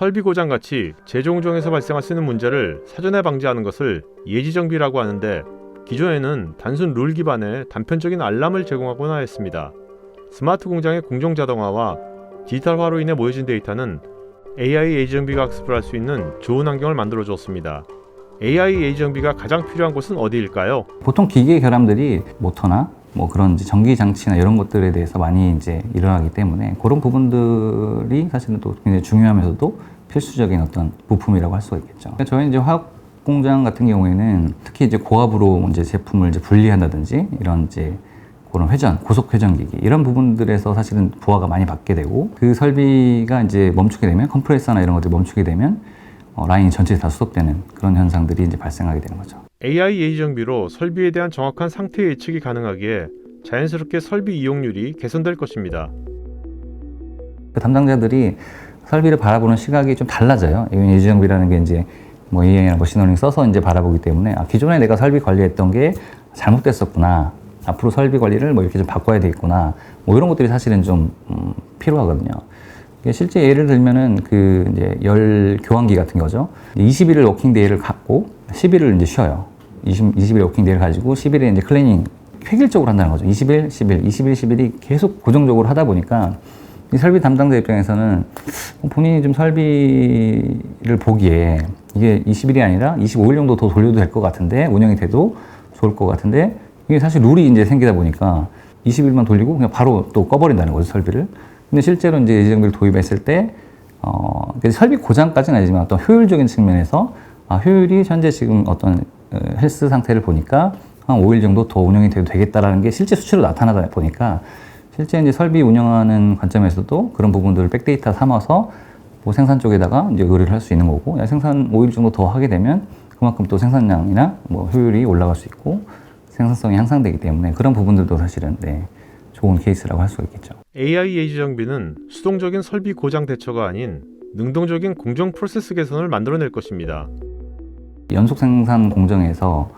설비 고장 같이 공정에서 발생할 수 있는 문제를 사전에 방지하는 것을 예지 정비라고 하는데 기존에는 단순 룰 기반의 단편적인 알람을 제공하곤 하였습니다. 스마트 공장의 공정 자동화와 디지털화로 인해 모여진 데이터는 AI 예지 정비가 학습을 할 수 있는 좋은 환경을 만들어 주었습니다. AI 예지 정비가 가장 필요한 곳은 어디일까요? 보통 기계 결함들이 모터나 뭐 그런 전기 장치나 이런 것들에 대해서 많이 이제 일어나기 때문에 그런 부분들이 사실은 또 굉장히 중요하면서도 필수적인 어떤 부품이라고 할 수가 있겠죠. 그러니까 저희 이제 화학 공장 같은 경우에는 특히 이제 고압으로 이제 제품을 이제 분리한다든지 이런 이제 그런 회전, 고속 회전 기기 이런 부분들에서 사실은 부하가 많이 받게 되고 그 설비가 이제 멈추게 되면 컴프레서나 이런 것들이 멈추게 되면 어, 라인이 전체에 다 수속되는 그런 현상들이 이제 발생하게 되는 거죠. AI 예지 정비로 설비에 대한 정확한 상태 예측이 가능하기에 자연스럽게 설비 이용률이 개선될 것입니다. 그 담당자들이 설비를 바라보는 시각이 좀 달라져요. 이건 예지정비라는 게 이제 뭐 AI나 머신러닝 써서 이제 바라보기 때문에 아, 기존에 내가 설비 관리했던 게 잘못됐었구나. 앞으로 설비 관리를 뭐 이렇게 좀 바꿔야 되겠구나. 뭐 이런 것들이 사실은 좀 음, 필요하거든요. 실제 예를 들면은 그 이제 열 교환기 같은 거죠. 20일을 워킹 데이를 갖고 10일을 이제 쉬어요. 20, 20일 워킹 데이를 가지고 10일에 이제 클리닝 획일적으로 한다는 거죠. 20일, 10일, 20일, 10일이 계속 고정적으로 하다 보니까 이 설비 담당자 입장에서는 본인이 좀 설비를 보기에 이게 20일이 아니라 25일 정도 더 돌려도 될 것 같은데 운영이 돼도 좋을 것 같은데 이게 사실 룰이 이제 생기다 보니까 20일만 돌리고 그냥 바로 또 꺼버린다는 거죠 설비를. 근데 실제로 이제 예지정비를 도입했을 때 어, 그 설비 고장까지는 아니지만 어떤 효율적인 측면에서 아, 효율이 현재 지금 어떤 어, 헬스 상태를 보니까 한 5일 정도 더 운영이 돼도 되겠다라는 게 실제 수치로 나타나다 보니까 실제 이제 설비 운영하는 관점에서도 그런 부분들을 백데이터 삼아서 뭐 생산 쪽에다가 이제 의뢰를 할 수 있는 거고 야, 생산 5일 정도 더 하게 되면 그만큼 또 생산량이나 뭐 효율이 올라갈 수 있고 생산성이 향상되기 때문에 그런 부분들도 사실은 네, 좋은 케이스라고 할 수가 있겠죠. AI 예지 정비는 수동적인 설비 고장 대처가 아닌 능동적인 공정 프로세스 개선을 만들어낼 것입니다. 연속 생산 공정에서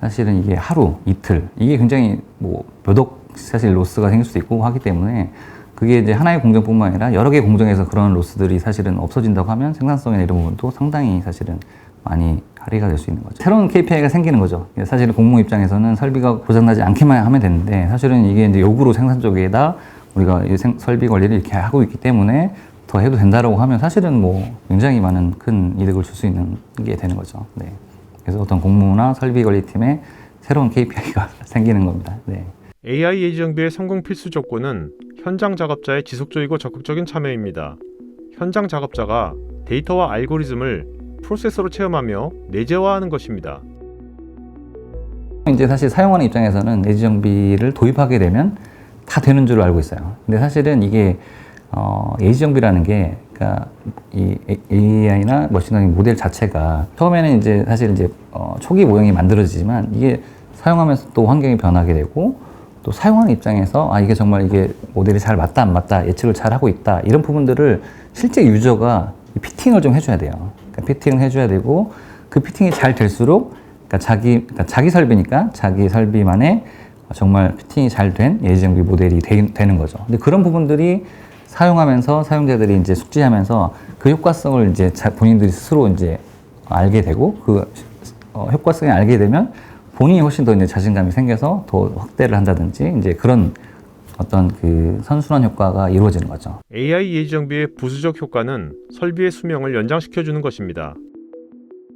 사실은 이게 하루, 이틀 이게 굉장히 뭐 몇 억 사실 로스가 생길 수도 있고 하기 때문에 그게 이제 하나의 공정뿐만 아니라 여러 개의 공정에서 그런 로스들이 사실은 없어진다고 하면 생산성이나 이런 부분도 상당히 사실은 많이 할애가 될 수 있는 거죠. 새로운 KPI가 생기는 거죠. 사실은 공무 입장에서는 설비가 고장나지 않게만 하면 되는데 사실은 이게 이제 요구로 생산 쪽에다 우리가 이 생- 설비 관리를 이렇게 하고 있기 때문에 더 해도 된다라고 하면 사실은 뭐 굉장히 많은 큰 이득을 줄 수 있는 게 되는 거죠. 네. 그래서 어떤 공무나 설비 관리팀에 새로운 KPI가 생기는 겁니다. 네. AI 예지 정비의 성공 필수 조건은 현장 작업자의 지속적이고 적극적인 참여입니다. 현장 작업자가 데이터와 알고리즘을 프로세서로 체험하며 내재화하는 것입니다. 이제 사실 사용하는 입장에서는 내지 정비를 도입하게 되면 다 되는 줄 알고 있어요. 근데 사실은 이게 어, 예지 정비라는 게 그러니까 이 AI나 머신러닝 모델 자체가 처음에는 이제 사실 이제 어, 초기 모형이 만들어지지만 이게 사용하면서 또 환경이 변하게 되고 또 사용하는 입장에서 아 이게 정말 이게 모델이 잘 맞다 안 맞다 예측을 잘 하고 있다 이런 부분들을 실제 유저가 이 피팅을 좀 해줘야 돼요. 그러니까 피팅을 해줘야 되고 그 피팅이 잘 될수록 그러니까 자기 그러니까 자기 설비니까 자기 설비만의 정말 피팅이 잘 된 예지정비 모델이 되, 는 거죠. 근데 그런 부분들이 사용하면서 사용자들이 이제 숙지하면서 그 효과성을 이제 자- 본인들이 스스로 이제 알게 되고 그 어, 효과성이 알게 되면 본인이 훨씬 더 이제 자신감이 생겨서 더 확대를 한다든지 이제 그런 어떤 그 선순환 효과가 이루어지는 거죠. AI 예지 정비의 부수적 효과는 설비의 수명을 연장시켜 주는 것입니다.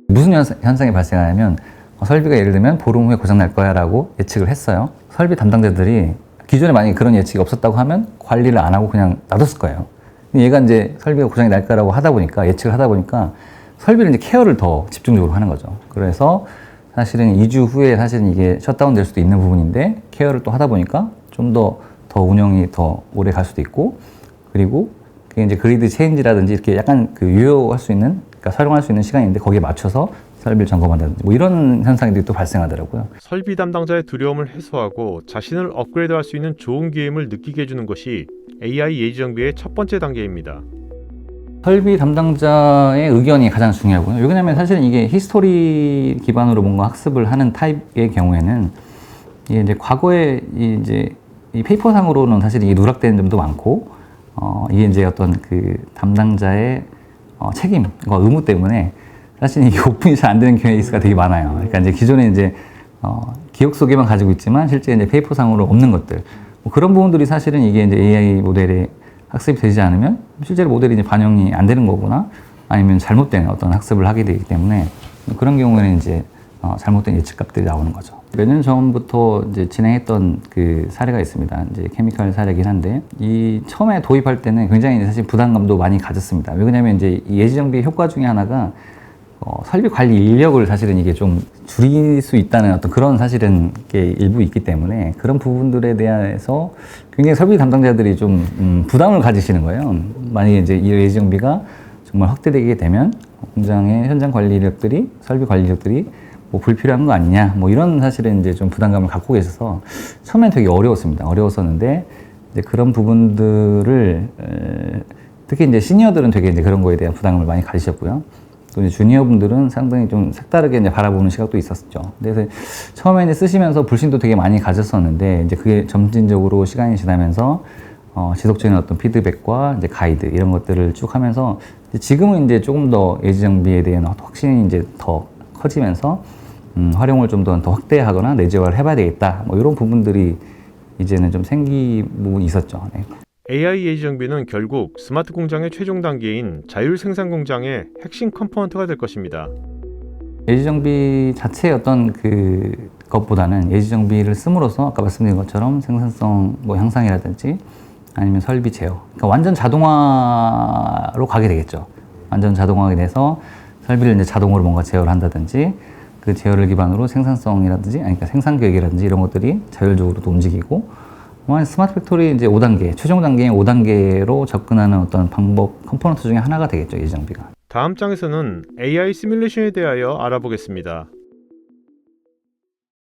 무슨 현상- 현상이 발생하냐면 어, 설비가 예를 들면 보름 후에 고장 날 거야라고 예측을 했어요. 설비 담당자들이 기존에 만약에 그런 예측이 없었다고 하면 관리를 안 하고 그냥 놔뒀을 거예요. 얘가 이제 설비가 고장이 날 거라고 하다 보니까 예측을 하다 보니까 설비를 이제 케어를 더 집중적으로 하는 거죠. 그래서 사실은 2주 후에 사실은 이게 셧다운 될 수도 있는 부분인데 케어를 또 하다 보니까 좀 더더 운영이 더 오래 갈 수도 있고 그리고 그게 이제 그리드 체인지라든지 이렇게 약간 그 유효할 수 있는 그러니까 사용할 수 있는 시간인데 거기에 맞춰서 설비를 점검한다든지 뭐 이런 현상들이 또 발생하더라고요. 설비 담당자의 두려움을 해소하고 자신을 업그레이드할 수 있는 좋은 기회임을 느끼게 해주는 것이 AI 예지 정비의 첫 번째 단계입니다. 설비 담당자의 의견이 가장 중요하고요. 왜냐하면 사실은 이게 히스토리 기반으로 뭔가 학습을 하는 타입의 경우에는 이제 과거에 이 이제 이 페이퍼상으로는 사실 이게 누락되는 점도 많고 어 이게 이제 어떤 그 담당자의 어, 책임과 의무 때문에 사실 이게 오픈이 잘 안 되는 케이스가 되게 많아요. 그러니까 이제 기존에 이제 어, 기억 속에만 가지고 있지만 실제 이제 페이퍼 상으로 없는 것들 뭐 그런 부분들이 사실은 이게 이제 AI 모델에 학습이 되지 않으면 실제로 모델이 이제 반영이 안 되는 거구나 아니면 잘못된 어떤 학습을 하게 되기 때문에 그런 경우에는 이제 어, 잘못된 예측값들이 나오는 거죠. 몇 년 전부터 이제 진행했던 그 사례가 있습니다. 이제 케미칼 사례긴 한데 이 처음에 도입할 때는 굉장히 사실 부담감도 많이 가졌습니다. 왜냐하면 이제 이 예지정비 효과 중에 하나가 어, 설비 관리 인력을 사실은 이게 좀 줄일 수 있다는 어떤 그런 사실은 게 일부 있기 때문에 그런 부분들에 대해서 굉장히 설비 담당자들이 좀 음, 부담을 가지시는 거예요. 만약에 이제 이 예지정비가 정말 확대되게 되면 공장의 현장 관리 인력들이 설비 관리 인력들이 뭐 불필요한 거 아니냐 뭐 이런 사실은 이제 좀 부담감을 갖고 계셔서 처음엔 되게 어려웠습니다. 어려웠었는데 이제 그런 부분들을 에, 특히 이제 시니어들은 되게 이제 그런 거에 대한 부담감을 많이 가지셨고요. 또 이제 주니어 분들은 상당히 좀 색다르게 이제 바라보는 시각도 있었죠. 그래서 처음에 이제 쓰시면서 불신도 되게 많이 가졌었는데 이제 그게 점진적으로 시간이 지나면서 어, 지속적인 어떤 피드백과 이제 가이드 이런 것들을 쭉 하면서 지금은 이제 조금 더 예지 정비에 대한 확신이 이제 더 커지면서 음, 활용을 좀더더 확대하거나 내재화를 해봐야 되겠다. 뭐 이런 부분들이 이제는 좀 생기 부분이 있었죠. 네. AI 예지 정비는 결국 스마트 공장의 최종 단계인 자율 생산 공장의 핵심 컴포넌트가 될 것입니다. 예지정비 자체의 어떤 그 것보다는 예지정비를 씀으로써 아까 말씀드린 것처럼 생산성 뭐 향상이라든지 아니면 설비 제어 그러니까 완전 자동화로 가게 되겠죠 완전 자동화하게 돼서 설비를 이제 자동으로 뭔가 제어를 한다든지 그 제어를 기반으로 생산성이라든지 아니 그러니까 생산 계획이라든지 이런 것들이 자율적으로 또 움직이고 뭐 스마트 팩토리 이제 5단계 최종 단계인 5단계로 접근하는 어떤 방법 컴포넌트 중에 하나가 되겠죠 예지정비가 다음 장에서는 AI 시뮬레이션에 대하여 알아보겠습니다.